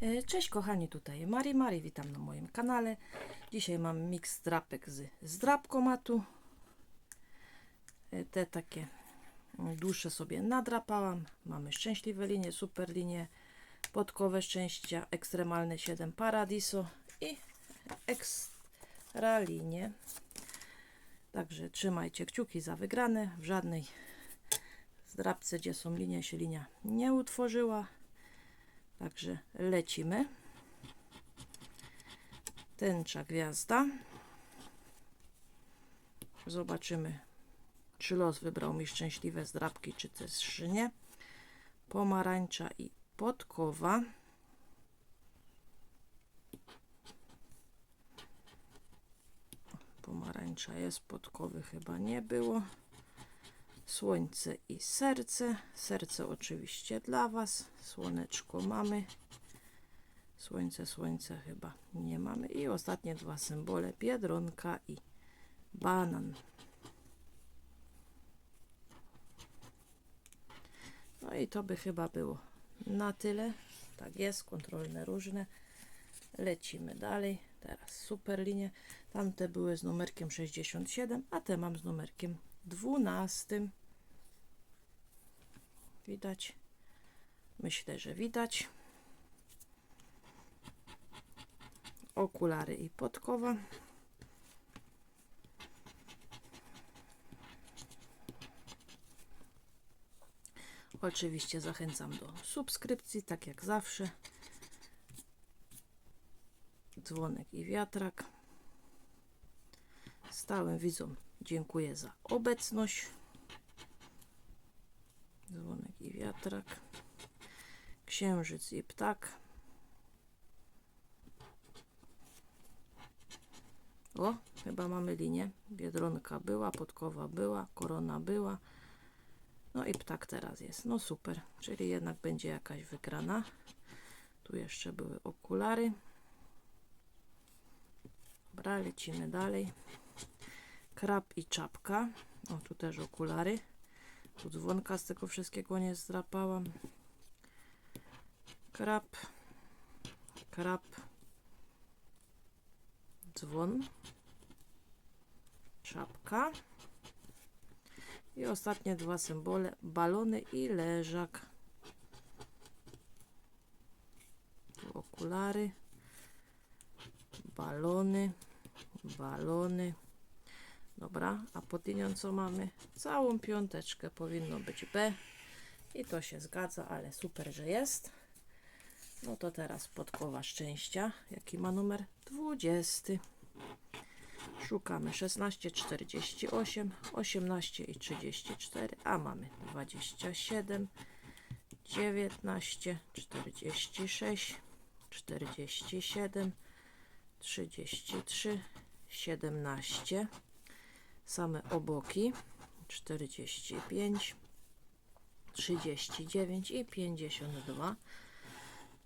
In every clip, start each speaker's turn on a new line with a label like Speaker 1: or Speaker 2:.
Speaker 1: E, Cześć kochani, tutaj Mari Mari, witam na moim kanale. Dzisiaj mam miks drapek z zdrapkomatu. E, Te takie dłuższe sobie nadrapałam. Mamy szczęśliwe linie, super linie, podkowe szczęścia, ekstremalne 7 Paradiso i ekstra linie. Także trzymajcie kciuki za wygrane. W żadnej zdrapce, gdzie są linie, się linia nie utworzyła. Także lecimy. Tęcza gwiazda. Zobaczymy, czy los wybrał mi szczęśliwe zdrabki, czy też nie. Pomarańcza i podkowa. Pomarańcza jest, podkowy chyba nie było. Słońce i serce. Serce oczywiście dla Was. Słoneczko mamy. Słońce, słońce chyba nie mamy. I ostatnie dwa symbole. Biedronka i banan. No i to by chyba było na tyle. Tak jest, kontrolne różne. Lecimy dalej. Teraz super linie. Tamte były z numerkiem 67, a te mam z numerkiem 12. Widać? Myślę, że widać. Okulary i podkowa. Oczywiście zachęcam do subskrypcji, tak jak zawsze. Dzwonek i wiatrak. Stałym widzom dziękuję za obecność. Dzwonek i wiatrak. Księżyc i ptak. O, chyba mamy linię. Biedronka była, podkowa była, korona była. No i ptak teraz jest. No super, czyli jednak będzie jakaś wygrana. Tu jeszcze były okulary. Dobra, lecimy dalej. Krab i czapka. O, tu też okulary. Tu dzwonka z tego wszystkiego nie zdrapałam. Krab. Krab. Dzwon. Czapka. I ostatnie dwa symbole. Balony i leżak. Tu okulary. Balony. Balony. Dobra, a pod linią co mamy? Całą piąteczkę powinno być B. I to się zgadza, ale super, że jest. No to teraz podkowa szczęścia. Jaki ma numer? 20. Szukamy 16, 48, 18 i 34, a mamy 27, 19, 46, 47, 33, 17 same oboki. 45 39 i 52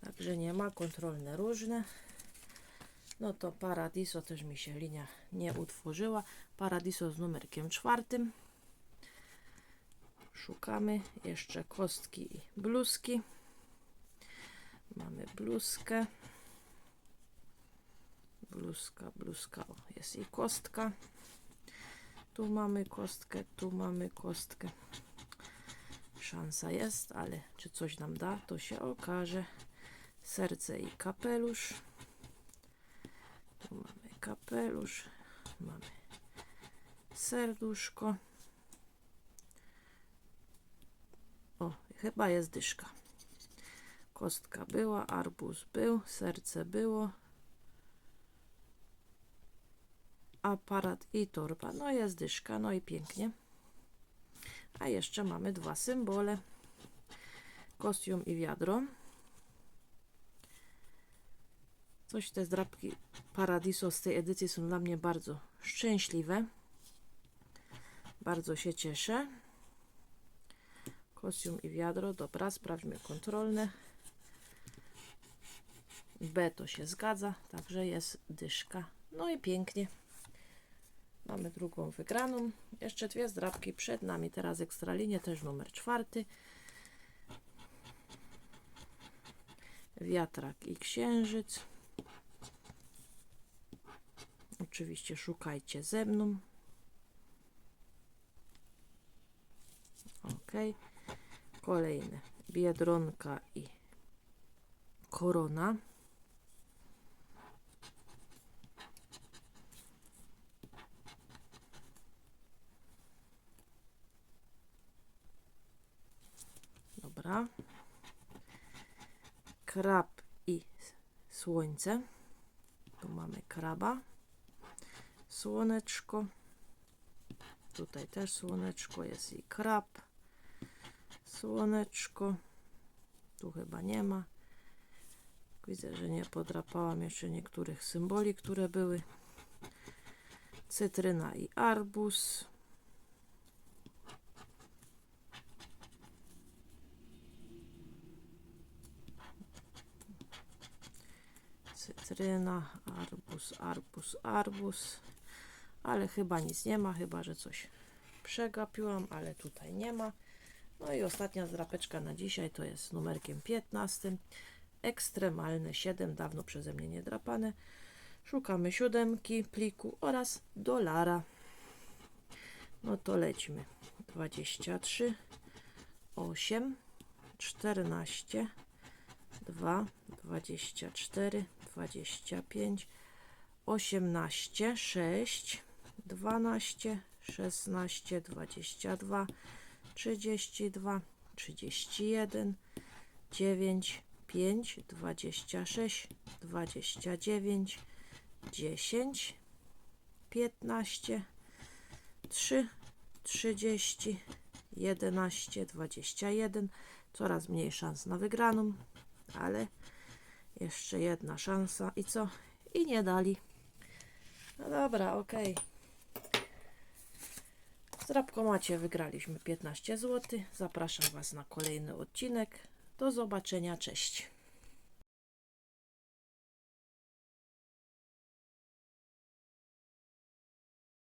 Speaker 1: także nie ma kontrolne różne. No to Paradiso też mi się linia nie utworzyła. Paradiso z numerkiem czwartym. Szukamy jeszcze kostki i bluzki. Mamy bluzkę. Bluzka, bluzka, o, jest i kostka tu mamy kostkę, tu mamy kostkę. Szansa jest, ale czy coś nam da, to się okaże. Serce i kapelusz. Tu mamy kapelusz, mamy serduszko. O, chyba jest dyszka. Kostka była, arbuz był, serce było. Aparat i torba. No jest dyszka, no i pięknie. A jeszcze mamy dwa symbole. Kostium i wiadro. Coś te zdrabki Paradiso z tej edycji są dla mnie bardzo szczęśliwe. Bardzo się cieszę. Kostium i wiadro. Dobra, sprawdźmy kontrolne. B to się zgadza, także jest dyszka. No i pięknie. Mamy drugą wygraną. Jeszcze dwie zdrabki przed nami. Teraz ekstralinie, też numer czwarty. wiatrak i księżyc. Oczywiście szukajcie ze mną. Ok. Kolejne. Biedronka i korona. Dobra. Krab i słońce. Tu mamy kraba. Słoneczko. Tutaj też słoneczko jest i krab. Słoneczko. Tu chyba nie ma. Widzę, że nie podrapałam jeszcze niektórych symboli, które były. Cytryna i arbuz. Cytryna, arbuz, arbuz, arbuz. Ale chyba nic nie ma, chyba że coś przegapiłam, ale tutaj nie ma. No i ostatnia zdrapeczka na dzisiaj to jest numerkiem 15. Ekstremalne 7, dawno przeze mnie nie drapane. Szukamy siódemki, pliku oraz dolara. No to lećmy. 23, 8, 14, 2, 24, 25, 18, 6, 12, 16, 22, 32, 31, 9, 5, 26, 29, 10, 15, 3, 30, 11, 21. Coraz mniej szans na wygraną, ale jeszcze jedna szansa i co? I nie dali. No dobra, okej. Z Rabkomacie wygraliśmy 15 zł. Zapraszam Was na kolejny odcinek. Do zobaczenia, cześć.